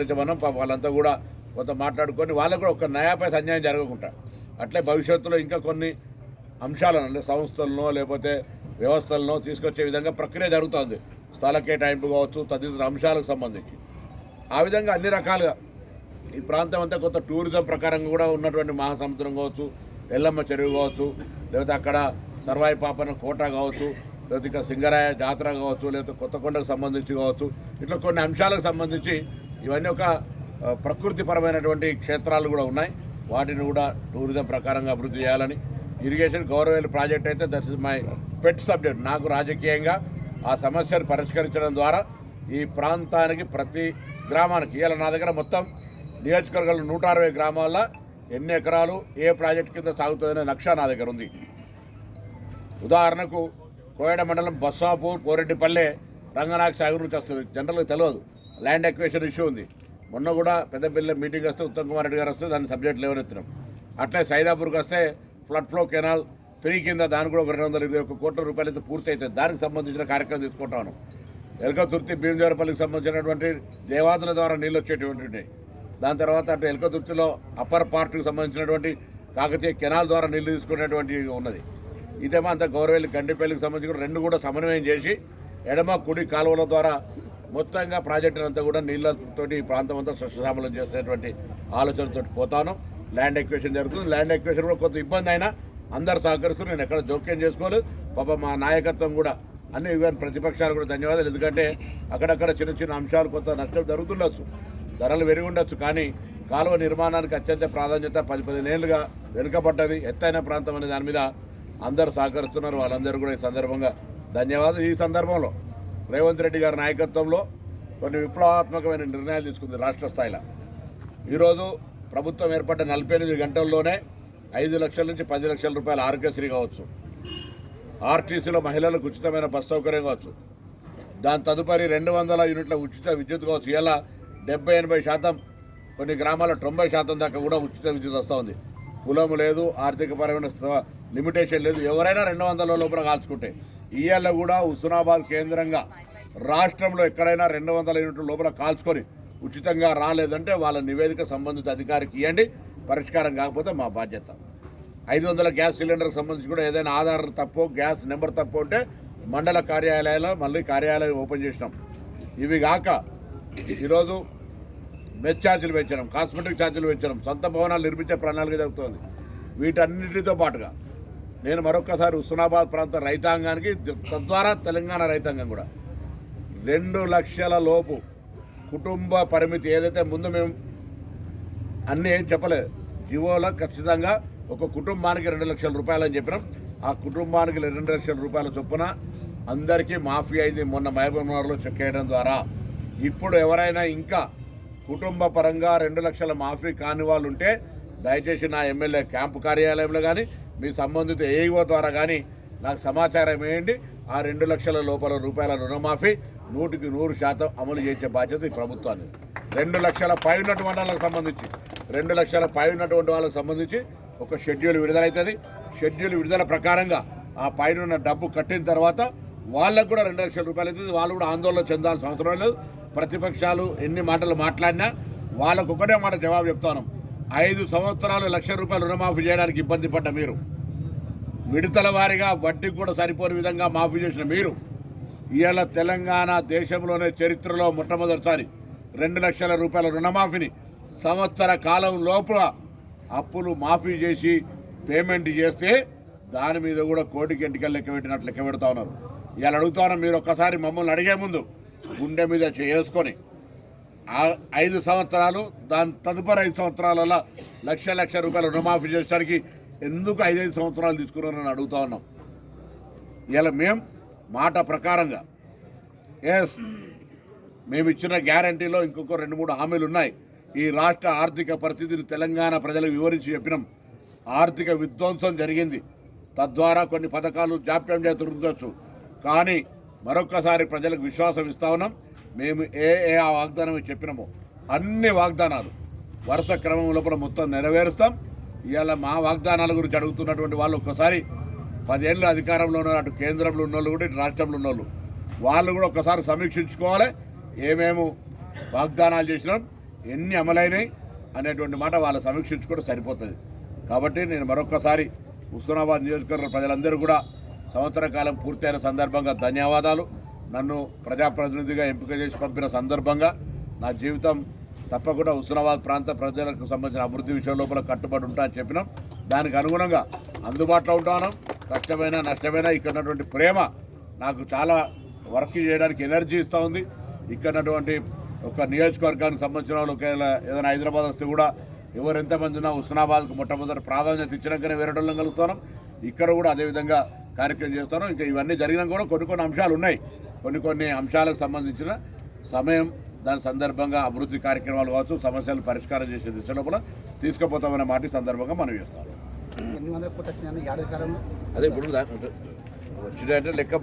మనం వాళ్ళంతా కూడా కొంత మాట్లాడుకొని వాళ్ళకు కూడా ఒక నయాపై అన్యాయం జరగకుండా. అట్లే భవిష్యత్తులో ఇంకా కొన్ని అంశాలను అంటే సంస్థలను లేకపోతే వ్యవస్థలను తీసుకొచ్చే విధంగా ప్రక్రియ జరుగుతుంది. స్థల కేటాయింపు కావచ్చు తదితర అంశాలకు సంబంధించి. ఆ విధంగా అన్ని రకాలుగా ఈ ప్రాంతం అంతా కొత్త టూరిజం ప్రకారంగా కూడా ఉన్నటువంటి మహాసముద్రం కావచ్చు ఎల్లమ్మ చెరువు కావచ్చు లేకపోతే అక్కడ సర్వాయి పాపన కోట కావచ్చు లేకపోతే ఇక్కడ సింగరాయ జాతర కావచ్చు లేకపోతే కొత్తకొండకు సంబంధించి కావచ్చు ఇట్లా కొన్ని అంశాలకు సంబంధించి ఇవన్నీ ఒక ప్రకృతిపరమైనటువంటి క్షేత్రాలు కూడా ఉన్నాయి. వాటిని కూడా టూరిజం ప్రకారంగా అభివృద్ధి చేయాలని ఇరిగేషన్ గౌరవేలు ప్రాజెక్ట్ అయితే that is my pet subject. నాకు రాజకీయంగా ఆ సమస్యను పరిష్కరించడం ద్వారా ఈ ప్రాంతానికి ప్రతి గ్రామానికి ఇవాళ నా దగ్గర మొత్తం నియోజకవర్గాలు నూట అరవై గ్రామాల్లో ఎన్ని ఎకరాలు ఏ ప్రాజెక్ట్ కింద సాగుతుందనే నక్ష నా దగ్గర ఉంది. ఉదాహరణకు కోయడ మండలం బస్సాపూర్ కోరెడ్డిపల్లె రంగనాథ్ సాగర్ నుంచి వస్తుంది. జనరల్గా తెలియదు. ల్యాండ్ ఎక్వేషన్ ఇష్యూ ఉంది. మొన్న కూడా పెద్దపల్లి మీటింగ్ వస్తే ఉత్తమ్ కుమార్ రెడ్డి గారు వస్తే దాని సబ్జెక్ట్ లేవనెత్తున్నాం అట్లే సైదాపూర్కి వస్తే ఫ్లడ్ ఫ్లో కెనాల్ త్రీ కింద దాని కూడా ఒక రెండు వందల ఇరవై ఒక్క కోట్ల రూపాయలు అయితే పూర్తి అవుతుంది దానికి సంబంధించిన కార్యక్రమం తీసుకుంటాను ఎలకతుర్తి భీమదేవరపల్లికి సంబంధించినటువంటి దేవాదుల ద్వారా నీళ్ళు వచ్చేటువంటి దాని తర్వాత అటు ఎలకతుర్తిలో అప్పర్ పార్ట్కి సంబంధించినటువంటి కాకతీయ కెనాల్ ద్వారా నీళ్ళు తీసుకునేటువంటి ఉన్నది. ఇదేమో అంత గౌరవేలి గండిపల్లికి సంబంధించి కూడా రెండు కూడా సమన్వయం చేసి ఎడమ కుడి కాలువల ద్వారా మొత్తంగా ప్రాజెక్టు అంతా కూడా నీళ్ళతో ఈ ప్రాంతం అంతా సస్యశామలం చేసేటువంటి ఆలోచనతో పోతాను. ల్యాండ్ ఎక్వేషన్ జరుగుతుంది. ల్యాండ్ ఎక్వేషన్ కూడా కొంత ఇబ్బంది అయినా అందరు సహకరిస్తూ నేను ఎక్కడ జోక్యం చేసుకోలేదు. పాప మా నాయకత్వం కూడా అన్ని ఇవ్వని ప్రతిపక్షాలు కూడా ధన్యవాదాలు. ఎందుకంటే అక్కడక్కడ చిన్న చిన్న అంశాలు కొంత నష్టం జరుగుతుండొచ్చు. ధరలు పెరిగి ఉండొచ్చు కానీ కాలువ నిర్మాణానికి అత్యంత ప్రాధాన్యత పది పదిహేను ఏళ్ళుగా వెనుకబడ్డది. ఎత్తైన ప్రాంతం అనే దాని మీద అందరూ సహకరిస్తున్నారు. వాళ్ళందరూ కూడా ఈ సందర్భంగా ధన్యవాదాలు. ఈ సందర్భంలో రేవంత్ రెడ్డి గారి నాయకత్వంలో కొన్ని విప్లవాత్మకమైన నిర్ణయాలు తీసుకుంది రాష్ట్ర స్థాయిలో. ఈరోజు ప్రభుత్వం ఏర్పడ్డ నలభై ఎనిమిది గంటల్లోనే ఐదు లక్షల నుంచి పది లక్షల రూపాయల ఆరోగ్యశ్రీ కావచ్చు. ఆర్టీసీలో మహిళలకు ఉచితమైన బస్ సౌకర్యం కావచ్చు. దాని తదుపరి రెండు వందల యూనిట్ల ఉచిత విద్యుత్ కావచ్చు. ఇలా డెబ్బై ఎనభై శాతం కొన్ని గ్రామాల తొంభై శాతం దాకా కూడా ఉచిత విద్యుత్ వస్తూ ఉంది. కులం లేదు ఆర్థికపరమైన లిమిటేషన్ లేదు. ఎవరైనా రెండు వందల లోపల కాల్చుకుంటే ఇవాళ కూడా హుస్నాబాద్ కేంద్రంగా రాష్ట్రంలో ఎక్కడైనా రెండు వందల యూనిట్ల లోపల కాల్చుకొని ఉచితంగా రాలేదంటే వాళ్ళ నివేదిక సంబంధిత అధికారికి ఇవ్వండి పరిష్కారం కాకపోతే మా బాధ్యత. ఐదు వందల గ్యాస్ సిలిండర్కి సంబంధించి కూడా ఏదైనా ఆధార్ తప్పు గ్యాస్ నెంబర్ తప్పు ఉంటే మండల కార్యాలయాల్లో మళ్ళీ కార్యాలయం ఓపెన్ చేసినాం. ఇవి కాక ఈరోజు మెస్ ఛార్జీలు పెంచడం కాస్మెటిక్ ఛార్జీలు పెంచడం సొంత భవనాలు నిర్మించే ప్రణాళిక జరుగుతుంది. వీటన్నిటితో పాటుగా నేను మరొకసారి హుస్నాబాద్ ప్రాంత రైతాంగానికి తద్వారా తెలంగాణ రైతాంగం కూడా. రెండు లక్షల లోపు కుటుంబ పరిమితి ఏదైతే ముందు మేము అన్నీ ఏం చెప్పలేదు. జివోలో ఖచ్చితంగా ఒక కుటుంబానికి రెండు లక్షల రూపాయలు అని చెప్పినాం. ఆ కుటుంబానికి రెండు లక్షల రూపాయల చొప్పున అందరికీ మాఫీ అయింది మొన్న మహబూబ్నగర్లో చెక్ చేయడం ద్వారా. ఇప్పుడు ఎవరైనా ఇంకా కుటుంబ పరంగా రెండు లక్షల మాఫీ కాని వాళ్ళు ఉంటే దయచేసి నా ఎమ్మెల్యే క్యాంపు కార్యాలయంలో కానీ మీ సంబంధిత ఏఈఓ ద్వారా కానీ నాకు సమాచారం ఏంటి ఆ రెండు లక్షల లోపల రూపాయల రుణమాఫీ నూటికి నూరు శాతం అమలు చేసే బాధ్యత ఈ ప్రభుత్వాన్ని రెండు లక్షల పై ఉన్నటువంటి వాళ్ళకి సంబంధించి రెండు లక్షల పై ఉన్నటువంటి వాళ్ళకి సంబంధించి ఒక షెడ్యూల్ విడుదలవుతుంది షెడ్యూల్ విడుదల ప్రకారంగా ఆ పైన డబ్బు కట్టిన తర్వాత వాళ్ళకు కూడా రెండు లక్షల రూపాయలు అవుతుంది వాళ్ళు కూడా ఆందోళన చెందాల్సిన అవసరం లేదు. ప్రతిపక్షాలు ఎన్ని మాటలు మాట్లాడినా వాళ్ళకు ఒకటే మాట జవాబు చెప్తాను ఐదు సంవత్సరాలు లక్ష రూపాయలు రుణమాఫీ చేయడానికి ఇబ్బంది పడ్డ మీరు. విడతల వారీగా వడ్డీ కూడా సరిపోని విధంగా మాఫీ చేసిన మీరు ఇవాళ తెలంగాణ దేశంలోనే చరిత్రలో మొట్టమొదటిసారి రెండు లక్షల రూపాయల రుణమాఫీని సంవత్సర కాలం లోపల అప్పులు మాఫీ చేసి పేమెంట్ చేస్తే దాని మీద కూడా కోటికి ఎంటికలు లెక్క పెట్టినట్లు లెక్క పెడతా ఉన్నారు. ఇవాళ అడుగుతా ఉన్నారు మీరు ఒక్కసారి మమ్మల్ని అడిగే ముందు గుండె మీద చేసుకొని ఐదు సంవత్సరాలు దాని తదుపరి ఐదు సంవత్సరాలలో లక్ష లక్ష రూపాయలు రుణమాఫీ చేయడానికి ఎందుకు ఐదైదు సంవత్సరాలు తీసుకున్నారని అడుగుతా ఉన్నాం. ఇలా మేం మాట ప్రకారంగా ఎస్ మేము ఇచ్చిన గ్యారంటీలో ఇంకొక రెండు మూడు హామీలు ఉన్నాయి. ఈ రాష్ట్ర ఆర్థిక పరిస్థితిని తెలంగాణ ప్రజలకు వివరించి చెప్పినాం. ఆర్థిక విధ్వంసం జరిగింది. తద్వారా కొన్ని పథకాలు జాప్యం చేస్తుండొచ్చు కానీ మరొక్కసారి ప్రజలకు విశ్వాసం ఇస్తా ఉన్నాం. మేము ఏ ఏ ఆ వాగ్దానం చెప్పినామో అన్ని వాగ్దానాలు వరుస క్రమం లోపల మొత్తం నెరవేరుస్తాం. ఇవాళ మా వాగ్దానాల గురించి అడుగుతున్నటువంటి వాళ్ళు ఒక్కసారి పదేళ్ళు అధికారంలో ఉన్న అటు కేంద్రంలో ఉన్న వాళ్ళు కూడా ఇటు రాష్ట్రంలో ఉన్న వాళ్ళు వాళ్ళు కూడా ఒకసారి సమీక్షించుకోవాలి. ఏమేము వాగ్దానాలు చేసినాం ఎన్ని అమలైనాయి అనేటువంటి మాట వాళ్ళు సమీక్షించుకుంటే సరిపోతుంది. కాబట్టి నేను మరొకసారి హుస్నాబాద్ నియోజకవర్గ ప్రజలందరూ కూడా సంవత్సర కాలం పూర్తయిన సందర్భంగా ధన్యవాదాలు. నన్ను ప్రజాప్రతినిధిగా ఎంపిక చేసి పంపిన సందర్భంగా నా జీవితం తప్పకుండా హుస్నాబాద్ ప్రాంత ప్రజలకు సంబంధించిన అభివృద్ధి విషయం లోపల కట్టుబడి ఉంటా అని చెప్పినాం. దానికి అనుగుణంగా అందుబాటులో ఉంటాను. కష్టమైన నష్టమైన ఇక్కడ ఉన్నటువంటి ప్రేమ నాకు చాలా వర్క్ చేయడానికి ఎనర్జీ ఇస్తూ ఉంది. ఇక్కడ ఉన్నటువంటి ఒక నియోజకవర్గానికి సంబంధించిన వాళ్ళు ఒకవేళ ఏదైనా హైదరాబాద్ వస్తే కూడా ఎవరు ఎంతమంది ఉన్నా హుస్నాబాద్కు మొట్టమొదటి ప్రాధాన్యత ఇచ్చినాకనే వేరే వాళ్ళని కలుగుతున్నాం ఇక్కడ కూడా అదేవిధంగా కార్యక్రమం చేస్తాను. ఇంకా ఇవన్నీ జరిగినా కూడా కొన్ని కొన్ని అంశాలు ఉన్నాయి. కొన్ని కొన్ని అంశాలకు సంబంధించిన సమయం దాని సందర్భంగా అభివృద్ధి కార్యక్రమాలు కావచ్చు సమస్యలు పరిష్కారం చేసే దిశ లోపల తీసుకుపోతామనే మాట సందర్భంగా మనం చేస్తాం అదే ఇప్పుడు వచ్చినాయంటే లెక్క